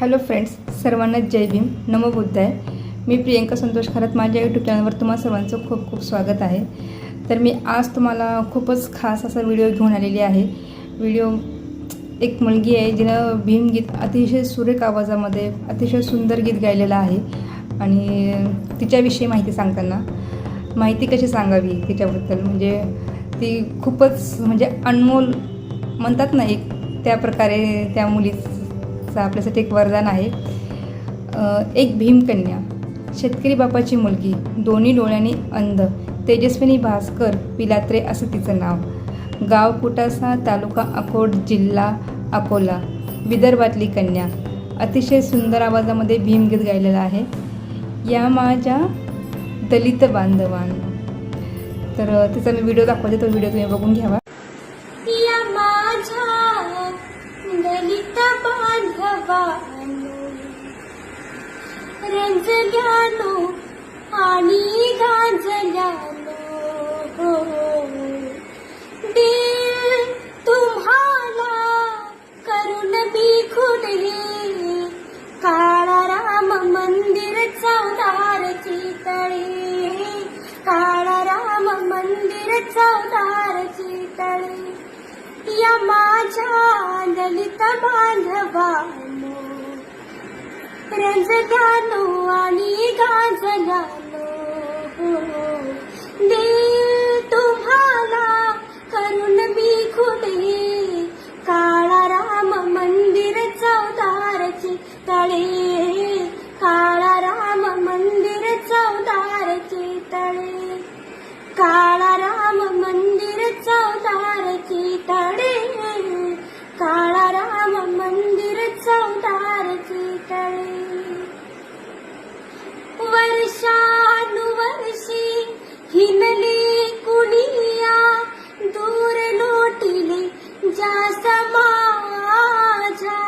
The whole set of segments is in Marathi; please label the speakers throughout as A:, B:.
A: हॅलो फ्रेंड्स सर्वांना जय भीम. नमो बुद्ध आहे. मी प्रियंका संतोष खरात. माझ्या यूट्यूब चॅनलवर तुम्हा सर्वांचं खूप खूप स्वागत आहे. तर मी आज तुम्हाला खूपच खास असा व्हिडिओ घेऊन आलेली आहे. व्हिडिओ एक मुलगी आहे जिनं भीमगीत अतिशय सुरेख आवाजामध्ये अतिशय सुंदर गीत गायलेलं आहे. आणि तिच्याविषयी माहिती सांगताना माहिती कशी सांगावी तिच्याबद्दल? म्हणजे ती खूपच म्हणजे अनमोल म्हणतात ना एक त्या प्रकारे त्या मुलीचं आपल्यासाठी एक वरदान आहे. एक भीमकन्या शेतकरी बापाची मुलगी दोन्ही डोळ्यांनी अंध तेजस्विनी भास्कर पिलात्रे असं तिचं नाव. गाव कुटासा तालुका अकोट जिल्हा अकोला. विदर्भातली कन्या. अतिशय सुंदर आवाजामध्ये भीमगीत गायलेलं आहे. या माझ्या दलित बांधवान. तर तिचा मी व्हिडिओ दाखवते तो व्हिडिओ तुम्ही बघून घ्यावा.
B: या माझ्या दलित बांधवानो रंजल्यानो आणि गांजल्यानो दिल तुम्हाला करून मी खुले काळा राम मंदिर चौदारची तळे काळा राम मंदिर चौदारची या माझ्या ललित बांधवानो रंजल्यानो आणि गा मंदिर चौदारची तळे वर्षानुवर्षी हिनली कुणिया दूर लोटिले ज्या समाजा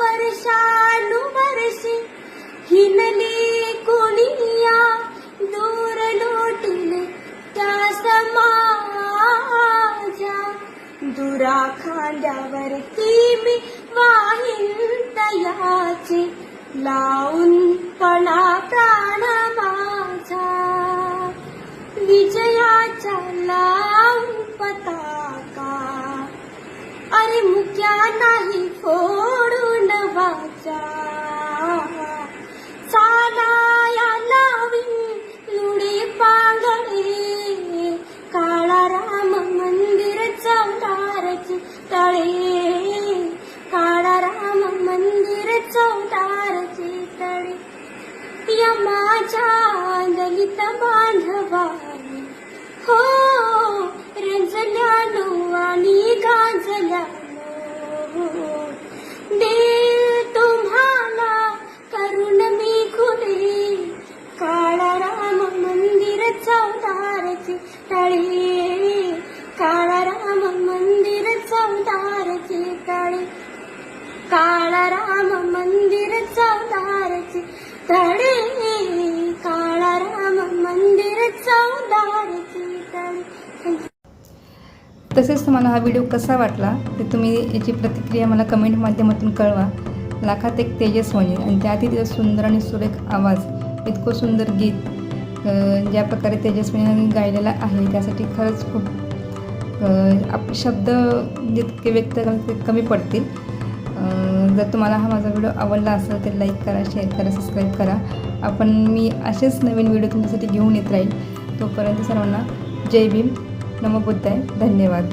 B: वर्षानुवर्षी हिनली कुणिया दूर लोटिले त्या समाजा दुरा खांद्यावरती मी तयाचे लावून पणा प्राण माझा. विजयाचा लावून पताका. अरे मुक्या नाही फोडून वाचा. चौदारची तळे. या माझ्या दलित बांधवानी. हो रंजल्यानो आणि गाजल्यानो. देव तुम्हाला करून मी खुले. काळा राम मंदिर चौदारचे तळे. काळा राम मंदिर चौदारचे तळे. काळा राम चौदारचे तळे काळा राम मंदिर चौदारचे तळे.
A: तसेच तुम्हाला हा व्हिडिओ कसा वाटला ते तुम्ही याची प्रतिक्रिया मला कमेंट माध्यमातून कळवा. लाखात एक तेजस्वनी आणि त्याआधी तिचा सुंदर आणि सुरेख आवाज इतकं सुंदर गीत ज्या प्रकारे तेजस्विनीने गायलेला आहे त्यासाठी खरंच खूप आप शब्द जितके व्यक्त कमी पडतील. जर तुम्हाला हा माझा व्हिडिओ आवडला असेल तर लाईक करा शेअर करा सबस्क्राईब करा. आपण मी असेच नवीन व्हिडिओ तुमच्यासाठी घेऊन येत राहील. तोपर्यंत सर्वांना जय भीम. नमो बुद्धाय. धन्यवाद.